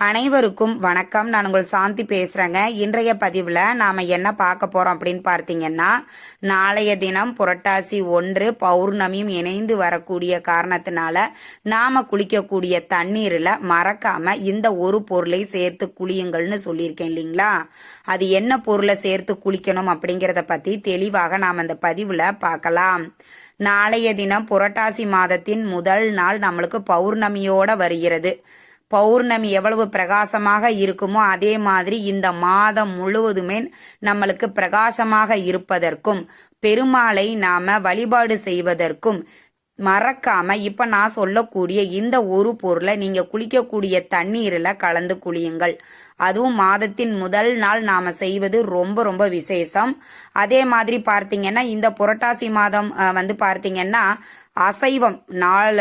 அனைவருக்கும் வணக்கம். நான் உங்கள் சாந்தி பேசுகிறேங்க இன்றைய பதிவில் நாம் என்ன பார்க்க போகிறோம் அப்படின்னு பார்த்தீங்கன்னா நாளைய தினம் புரட்டாசி ஒன்று பௌர்ணமியும் இணைந்து வரக்கூடிய காரணத்தினால நாம் குளிக்கக்கூடிய தண்ணீரில் மறக்காமல் இந்த ஒரு பொருளை சேர்த்து குளியுங்கள்னு சொல்லியிருக்கேன் இல்லைங்களா? அது என்ன பொருளை சேர்த்து குளிக்கணும் அப்படிங்கிறத பற்றி தெளிவாக நாம் அந்த பதிவில் பார்க்கலாம். நாளைய தினம் புரட்டாசி மாதத்தின் முதல் நாள் நம்மளுக்கு பௌர்ணமியோட வருகிறது. பௌர்ணமி எவ்வளவு பிரகாசமாக இருக்குமோ அதே மாதிரி இந்த மாதம் முழுவதுமே நம்மளுக்கு பிரகாசமாக இருப்பதற்கும் பெருமாளை நாம வழிபாடு செய்வதற்கும் மறக்காம இப்ப நான் சொல்லக்கூடிய இந்த ஒரு பொருளை நீங்க குளிக்கக்கூடிய தண்ணீரில் கலந்து குளியுங்கள். அதுவும் மாதத்தின் முதல் நாள் நாம செய்வது ரொம்ப ரொம்ப விசேஷம். அதே மாதிரி பார்த்தீங்கன்னா இந்த புரட்டாசி மாதம் வந்து பார்த்தீங்கன்னா அசைவம் நாள்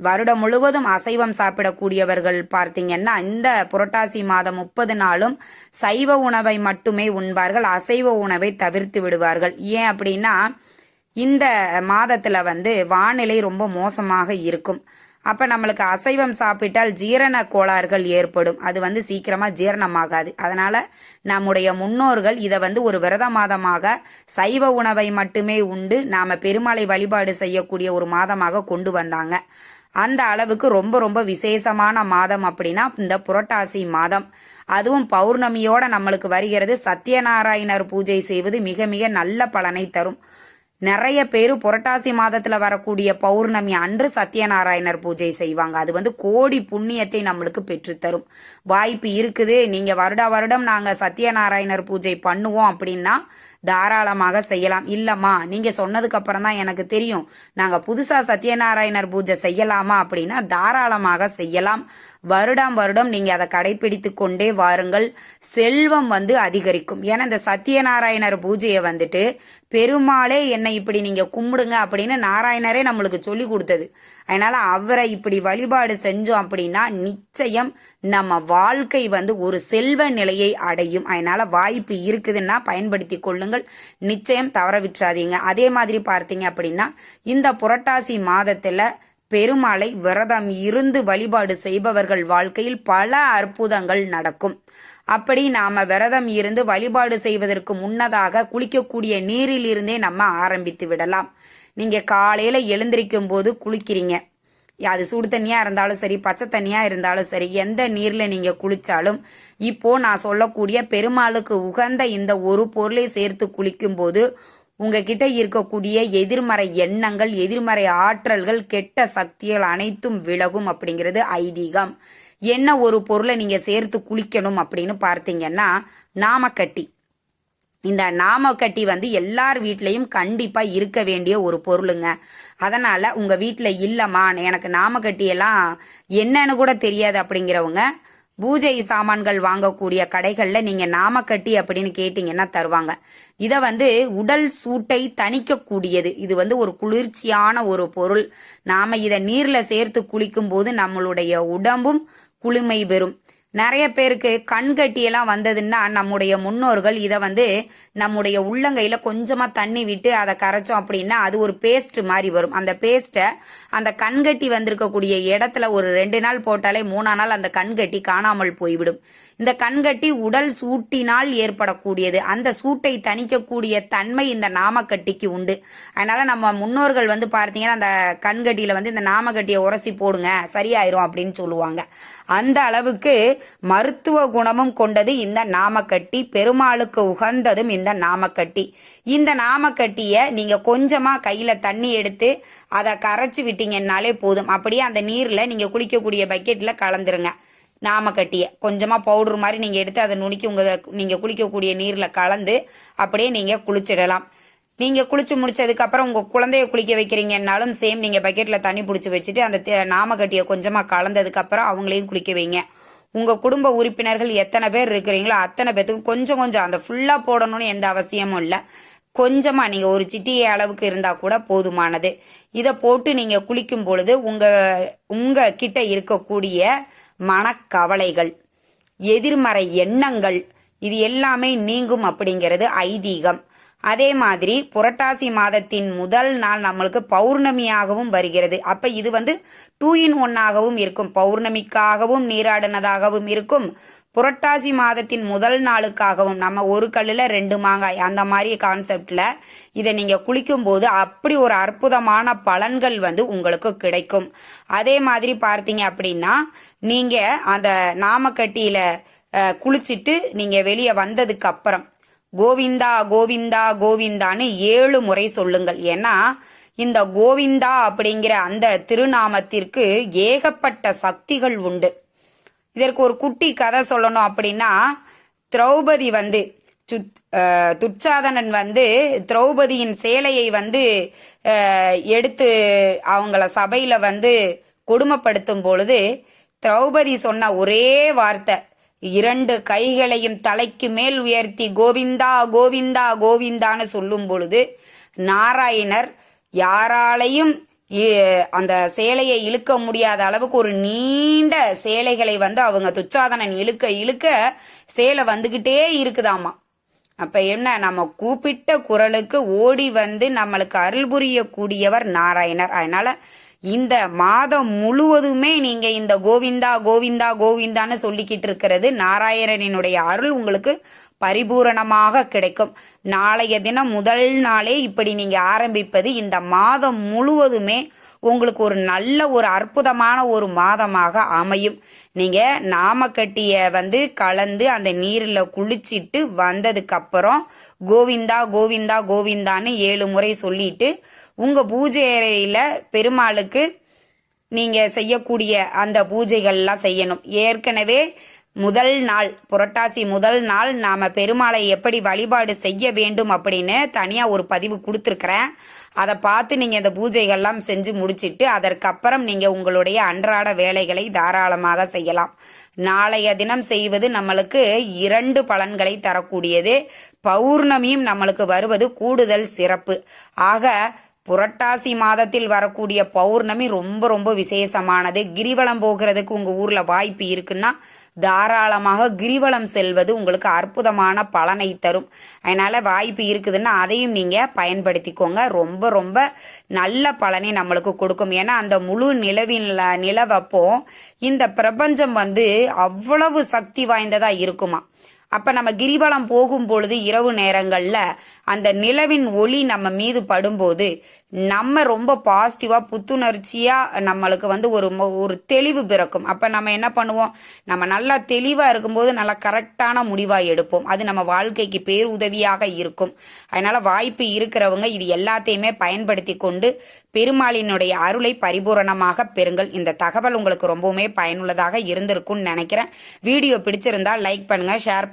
வருடம் முழுவதும் அசைவம் சாப்பிடக்கூடியவர்கள் பார்த்தீங்கன்னா இந்த புரட்டாசி மாதம் முப்பது நாளும் சைவ உணவை மட்டுமே உண்பார்கள் அசைவ உணவை தவிர்த்து விடுவார்கள். ஏன் அப்படின்னா இந்த மாதத்துல வந்து வானிலை ரொம்ப மோசமாக இருக்கும். அப்ப நம்மளுக்கு அசைவம் சாப்பிட்டால் ஜீரண கோளாறுகள் ஏற்படும். அது வந்து சீக்கிரமா ஜீரணமாகாது. அதனால நம்முடைய முன்னோர்கள் இதை வந்து ஒரு விரத மாதமாக சைவ உணவை மட்டுமே உண்டு நாம பெருமாளை வழிபாடு செய்யக்கூடிய ஒரு மாதமாக கொண்டு வந்தாங்க. அந்த அளவுக்கு ரொம்ப ரொம்ப விசேஷமான மாதம் அப்படின்னா இந்த புரட்டாசி மாதம். அதுவும் பௌர்ணமியோட நம்மளுக்கு வருகிறது சத்யநாராயணர் பூஜை செய்வது மிக மிக நல்ல பலனை தரும். நிறைய பேர் புரட்டாசி மாதத்துல வரக்கூடிய பௌர்ணமி அன்று சத்யநாராயணர் பூஜை செய்வாங்க. அது வந்து கோடி புண்ணியத்தை நம்மளுக்கு பெற்றுத்தரும். வாய்ப்பு இருக்குது. நீங்க வருடா வருடம் நாங்க சத்யநாராயணர் பூஜை பண்ணுவோம் அப்படின்னா தாராளமாக செய்யலாம். இல்லம்மா நீங்க சொன்னதுக்கு அப்புறம் தான் எனக்கு தெரியும். நாங்க புதுசா சத்யநாராயணர் பூஜை செய்யலாமா அப்படின்னா தாராளமாக செய்யலாம். வருடம் வருடம் நீங்க அதை கடைபிடித்து கொண்டே வாருங்கள். செல்வம் வந்து அதிகரிக்கும். ஏன்னா இந்த சத்யநாராயணர் பூஜையை வந்துட்டு பெருமாளே என்னை இப்படி நீங்க கும்பிடுங்க அப்படின்னு நாராயணரே நம்மளுக்கு சொல்லி கொடுத்தது. அதனால அவரை இப்படி வழிபாடு செஞ்சோம் அப்படின்னா நிச்சயம் நம்ம வாழ்க்கை வந்து ஒரு செல்வ நிலையை அடையும். அதனால வாய்ப்பு இருக்குதுன்னா பயன்படுத்தி கொள்ளுங்கள். நிச்சயம் தவற விட்டுறாதீங்க. அதே மாதிரி பார்த்தீங்க அப்படின்னா இந்த புரட்டாசி மாதத்துல பெருமாளை விரதம் இருந்து வழிபாடு செய்பவர்கள் வாழ்க்கையில் பல அற்புதங்கள் நடக்கும். அப்படி நாம விரதம் இருந்து வழிபாடு செய்வதற்கு முன்னதாக குளிக்கக்கூடிய நீரில் இருந்தே நம்ம ஆரம்பித்து விடலாம். நீங்க காலையில எழுந்திருக்கும் போது குளிக்கிறீங்க. அது சுடு தண்ணியா இருந்தாலும் சரி பச்சை தண்ணியா இருந்தாலும் சரி எந்த நீர்ல நீங்க குளிச்சாலும் இப்போ நான் சொல்லக்கூடிய பெருமாளுக்கு உகந்த இந்த ஒரு பொருளை சேர்த்து குளிக்கும் போது உங்ககிட்ட இருக்கக்கூடிய எதிர்மறை எண்ணங்கள் எதிர்மறை ஆற்றல்கள் கெட்ட சக்திகள் அனைத்தும் விலகும் அப்படிங்கிறது ஐதீகம். என்ன ஒரு பொருளை நீங்க சேர்த்து குளிக்கணும் அப்படின்னு பார்த்தீங்கன்னா நாமக்கட்டி. இந்த நாமக்கட்டி வந்து எல்லார் வீட்லயும் கண்டிப்பா இருக்க வேண்டிய ஒரு பொருளுங்க. அதனால உங்க வீட்டில் இல்லம்மா எனக்கு நாமக்கட்டி எல்லாம் என்னன்னு கூட தெரியாது அப்படிங்கிறவங்க பூஜை சாமான்கள் வாங்கக்கூடிய கடைகளில் நீங்கள் நாமக்கட்டி அப்படின்னு கேட்டிங்கன்னா தருவாங்க. இதை வந்து உடல் சூட்டை தணிக்கக்கூடியது. இது வந்து ஒரு குளிர்ச்சியான ஒரு பொருள். நாம் இதை நீரில் சேர்த்து குளிக்கும் போது நம்மளுடைய உடம்பும் குளுமை பெறும். நிறைய பேருக்கு கண்கட்டியெல்லாம் வந்ததுன்னா நம்முடைய முன்னோர்கள் இதை வந்து நம்முடைய உள்ளங்கையில் கொஞ்சமாக தண்ணி விட்டு அதை கரைச்சோம் அப்படின்னா அது ஒரு பேஸ்ட் மாதிரி வரும். அந்த பேஸ்ட்டை அந்த கண்கட்டி வந்திருக்கக்கூடிய இடத்துல ஒரு ரெண்டு நாள் போட்டாலே மூணா நாள் அந்த கண்கட்டி காணாமல் போய்விடும். இந்த கண்கட்டி உடல் சூட்டினால் ஏற்படக்கூடியது. அந்த சூட்டை தணிக்கக்கூடிய தன்மை இந்த நாமக்கட்டிக்கு உண்டு. அதனால நம்ம முன்னோர்கள் வந்து பார்த்தீங்கன்னா அந்த கண்கட்டியில் வந்து இந்த நாமக்கட்டியை உரசி போடுங்க சரியாயிரும் அப்படின்னு சொல்லுவாங்க. அந்த அளவுக்கு மருத்துவ குணமும் கொண்டது இந்த நாமக்கட்டி. பெருமாளுக்கு உகந்ததும் இந்த நாமக்கட்டி. இந்த நாமக்கட்டியை நீங்கள் கொஞ்சமாக கையில் தண்ணி எடுத்து அதை கரைச்சி விட்டீங்கன்னாலே போதும். அப்படியே அந்த நீரில் நீங்கள் குளிக்கக்கூடிய பக்கெட்டில் கலந்துருங்க. நாமக்கட்டியை. கொஞ்சமாக பவுடர் மாதிரி நீங்கள் எடுத்து அதை நுணுக்கி உங்கள் நீங்கள் குளிக்கக்கூடிய நீரில் கலந்து அப்படியே நீங்கள் குளிச்சிடலாம். நீங்கள் குளிச்சு முடிச்சதுக்கப்புறம் உங்கள் குழந்தைய குளிக்க வைக்கிறீங்கன்னாலும் சேம் நீங்கள் பக்கெட்டில் தண்ணி பிடிச்சி வச்சுட்டு அந்த தே- நாமக்கட்டியை கொஞ்சமாக கலந்ததுக்கப்புறம் அவங்களையும் குளிக்க வைங்க. உங்கள் குடும்ப உறுப்பினர்கள் எத்தனை பேர் இருக்கிறீங்களோ அத்தனை பேத்துக்கும் கொஞ்சம் கொஞ்சம் அந்த ஃபுல்லாக போடணும்னு எந்த அவசியமும் இல்லை. கொஞ்சமாக நீங்கள் ஒரு சிட்டியை அளவுக்கு இருந்தால் கூட போதுமானது. இதை போட்டு நீங்கள் குளிக்கும் பொழுது உங்கள் உங்கள் கிட்ட இருக்கக்கூடிய மனக்கவலைகள் எதிர்மறை எண்ணங்கள் இது எல்லாமே நீங்கும் அப்படிங்கிறது ஐதீகம். அதே மாதிரி புரட்டாசி மாதத்தின் முதல் நாள் நம்மளுக்கு பௌர்ணமியாகவும் வருகிறது. அப்ப இது வந்து டூ இன் ஒன்னாகவும் இருக்கும். பௌர்ணமிக்காகவும் நீராடினதாகவும் இருக்கும். புரட்டாசி மாதத்தின் முதல் நாளுக்காகவும் நம்ம ஒரு கல்லில் ரெண்டு மாங்காய் அந்த மாதிரி கான்செப்டில் இதை நீங்கள் குளிக்கும்போது அப்படி ஒரு அற்புதமான பலன்கள் வந்து உங்களுக்கு கிடைக்கும். அதே மாதிரி பார்த்தீங்க அப்படின்னா நீங்கள் அந்த நாமக்கட்டியில் குளிச்சிட்டு நீங்கள் வெளியே வந்ததுக்கு அப்புறம் கோவிந்தா கோவிந்தா கோவிந்தான்னு ஏழு முறை சொல்லுங்கள். ஏன்னா இந்த கோவிந்தா அப்படிங்கிற அந்த திருநாமத்திற்கு ஏகப்பட்ட சக்திகள் உண்டு. இதற்கு ஒரு குட்டி கதை சொல்லணும் அப்படின்னா திரௌபதி வந்து சுத் துச்சாதனன் வந்து திரௌபதியின் சேலையை வந்து எடுத்து அவங்கள சபையில் வந்து கொடுமைப்படுத்தும் பொழுது திரௌபதி சொன்ன ஒரே வார்த்தை இரண்டு கைகளையும் தலைக்கு மேல் உயர்த்தி கோவிந்தா கோவிந்தா கோவிந்தான்னு சொல்லும் பொழுது நாராயணர் யாராலையும் இ- அந்த சேலையை இழுக்க முடியாத அளவுக்கு ஒரு நீண்ட சேலைகளை வந்து அவங்க துச்சாதனன் இழுக்க இழுக்க சேலை வந்துகிட்டே இருக்குதாமா. அப்ப என்ன நம்ம கூப்பிட்ட குரலுக்கு ஓடி வந்து நம்மளுக்கு அருள் புரியக்கூடியவர் நாராயணர். அதனால இந்த மாதம் முழுவதுமே நீங்க இந்த கோவிந்தா கோவிந்தா கோவிந்தான்னு சொல்லிக்கிட்டு இருக்கிறது நாராயணனினுடைய அருள் உங்களுக்கு பரிபூரணமாக கிடைக்கும். நாளைய தினம் முதல் நாளே இப்படி நீங்க ஆரம்பிப்பது இந்த மாதம் முழுவதுமே உங்களுக்கு ஒரு நல்ல ஒரு அற்புதமான ஒரு மாதமாக அமையும். நீங்க நாமக்கட்டிய வந்து கலந்து அந்த நீரில் குளிச்சிட்டு வந்ததுக்கு அப்புறம் கோவிந்தா கோவிந்தா கோவிந்தான்னு ஏழு முறை சொல்லிட்டு உங்க பூஜை அறையில பெருமாளுக்கு நீங்க செய்யக்கூடிய அந்த பூஜைகள்லாம் செய்யணும். ஏற்கனவே முதல் நாள் புரட்டாசி முதல் நாள் நாம பெருமாளை எப்படி வழிபாடு செய்ய வேண்டும் அப்படின்னு தனியா ஒரு பதிவு கொடுத்துருக்குறேன். அதை பார்த்து நீங்க இந்த பூஜைகள்லாம் செஞ்சு முடிச்சிட்டு அதற்கப்புறம் நீங்க உங்களுடைய அன்றாட வேலைகளை தாராளமாக செய்யலாம். நாளைய தினம் செய்வது நம்மளுக்கு இரண்டு பலன்களை தரக்கூடியது. பௌர்ணமியும் நம்மளுக்கு வருவது கூடுதல் சிறப்பு. ஆக புரட்டாசி மாதத்தில் வரக்கூடிய பௌர்ணமி ரொம்ப ரொம்ப விசேஷமானது. கிரிவலம் போகிறதுக்கு உங்கள் ஊரில் வாய்ப்பு இருக்குன்னா தாராளமாக கிரிவலம் செல்வது உங்களுக்கு அற்புதமான பலனை தரும். அதனால் வாய்ப்பு இருக்குதுன்னா அதையும் நீங்கள் பயன்படுத்திக்கோங்க. ரொம்ப ரொம்ப நல்ல பலனை நம்மளுக்கு கொடுக்கும். ஏன்னா அந்த முழு நிலவின் நிலவப்போ இந்த பிரபஞ்சம் வந்து அவ்வளவு சக்தி வாய்ந்ததாக இருக்குமா? அப்போ நம்ம கிரிவலம் போகும் பொழுது இரவு நேரங்களில் அந்த நிலவின் ஒளி நம்ம மீது படும்போது நம்ம ரொம்ப பாசிட்டிவாக புத்துணர்ச்சியாக நம்மளுக்கு வந்து ஒரு ஒரு தெளிவு பிறக்கும். அப்போ நம்ம என்ன பண்ணுவோம்? நம்ம நல்லா தெளிவாக இருக்கும்போது நல்லா கரெக்டான முடிவாக எடுப்போம். அது நம்ம வாழ்க்கைக்கு பேருதவியாக இருக்கும். அதனால் வாய்ப்பு இருக்கிறவங்க இது எல்லாத்தையுமே பயன்படுத்தி கொண்டு பெருமாளினுடைய அருளை பரிபூரணமாக பெறுங்கள். இந்த தகவல் உங்களுக்கு ரொம்பவுமே பயனுள்ளதாக இருந்திருக்கும்னு நினைக்கிறேன். வீடியோ பிடிச்சிருந்தா லைக் பண்ணுங்கள் ஷேர்